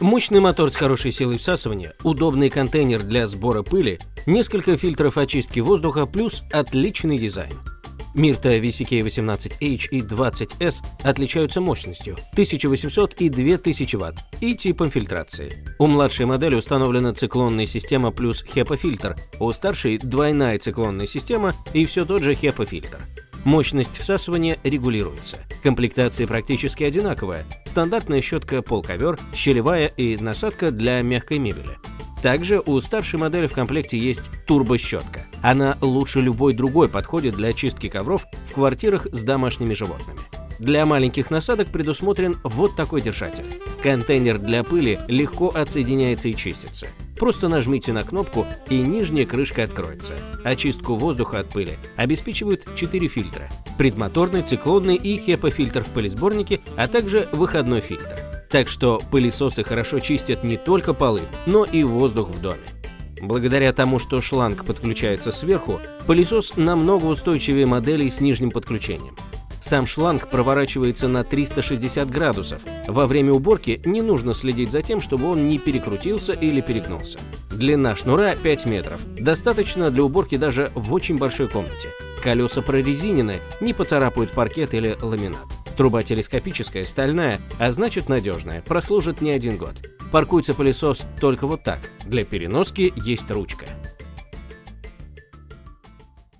Мощный мотор с хорошей силой всасывания, удобный контейнер для сбора пыли, несколько фильтров очистки воздуха плюс отличный дизайн. Мирта VCK18H и 20S отличаются мощностью 1800 и 2000 Вт и типом фильтрации. У младшей модели установлена циклонная система плюс HEPA-фильтр, у старшей двойная циклонная система и все тот же HEPA-фильтр. Мощность всасывания регулируется. Комплектация практически одинаковая. Стандартная щетка полковер, щелевая и насадка для мягкой мебели. Также у старшей модели в комплекте есть турбощетка. Она лучше любой другой подходит для чистки ковров в квартирах с домашними животными. Для маленьких насадок предусмотрен вот такой держатель. Контейнер для пыли легко отсоединяется и чистится. Просто нажмите на кнопку, и нижняя крышка откроется. Очистку воздуха от пыли обеспечивают 4 фильтра. Предмоторный, циклонный и HEPA-фильтр в пылесборнике, а также выходной фильтр. Так что пылесосы хорошо чистят не только полы, но и воздух в доме. Благодаря тому, что шланг подключается сверху, пылесос намного устойчивее моделей с нижним подключением. Сам шланг проворачивается на 360 градусов. Во время уборки не нужно следить за тем, чтобы он не перекрутился или перегнулся. Длина шнура 5 метров. Достаточно для уборки даже в очень большой комнате. Колеса прорезинены, не поцарапают паркет или ламинат. Труба телескопическая, стальная, а значит надежная, прослужит не один год. Паркуется пылесос только вот так. Для переноски есть ручка.